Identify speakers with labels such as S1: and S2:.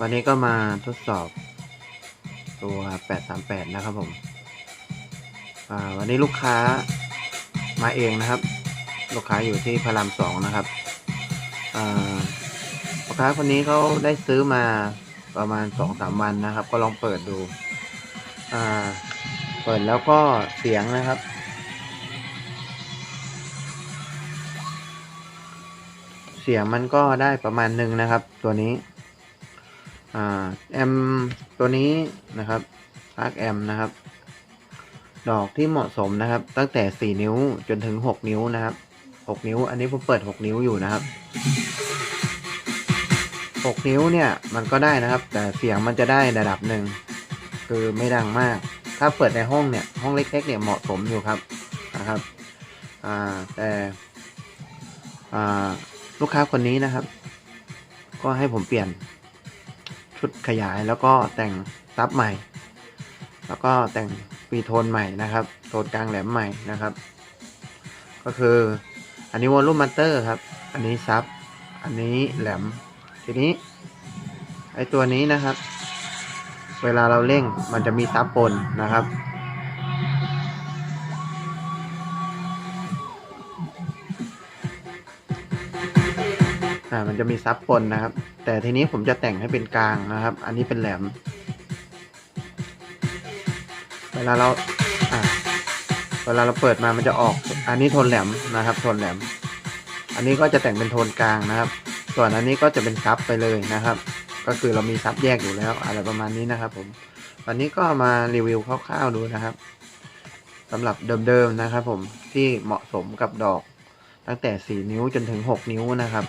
S1: วันนี้ก็มาทดสอบตัว 838 นะครับผมอ่าวันนี้ลูกค้ามาเองนะครับ ลูกค้าอยู่ที่พระรามสองนะครับอ่าลูกค้าคนนี้เขาได้ซื้อมาประมาณสองสามวันนะครับ ก็ลองเปิดดูอ่าเปิดแล้วก็เสียงนะครับ เสียงมันก็ได้ประมาณหนึ่งนะครับ ตัวนี้ แอมตัวนี้นะครับอาร์คแอมนะครับ ดอกที่เหมาะสมนะครับ ตั้งแต่ 4 นิ้วจนถึง 6 นิ้วนะครับ 6 นิ้ว อันนี้ผมเปิด 6 นิ้วอยู่นะครับ 6 นิ้วเนี่ยมันก็ได้นะครับ แต่เสียงมันจะได้ระดับหนึ่งคือไม่ดังมาก ถ้าเปิดในห้องเนี่ยห้องเล็กๆเนี่ยเหมาะสมอยู่ครับนะครับอ่าแต่อ่าลูกค้าคนนี้นะครับ ก็ให้ผมเปลี่ยน ชุดขยายแล้วก็แต่งซับใหม่ แล้วก็แต่งปีโทนใหม่นะครับโทนกลางแหลมใหม่นะครับ ก็คืออันนี้วอลลุ่มมัตเตอร์ครับ อันนี้ซับ อันนี้แหลม ทีนี้ ไอตัวนี้นะครับ เวลาเราเร่งมันจะมีซับปนนะครับ อ่ามันจะมีซับปนนะครับ แต่ทีนี้ผมจะแต่งให้เป็นกลางนะครับ อันนี้เป็นแหลม เวลาเราอ่าเวลาเราเปิดมามันจะออก อันนี้โทนแหลมนะครับ โทนแหลม อันนี้ก็จะแต่งเป็นโทนกลางนะครับ ส่วนอันนี้ก็จะเป็นซับไปเลยนะครับ ก็คือเรามีซับแยกอยู่แล้ว อะไรประมาณนี้นะครับ ผม วันนี้ก็มารีวิวคร่าวๆดูนะครับสำหรับเดิมๆนะครับ ผมที่เหมาะสมกับดอกตั้งแต่ 4 นิ้วจนถึง 6 นิ้วนะครับ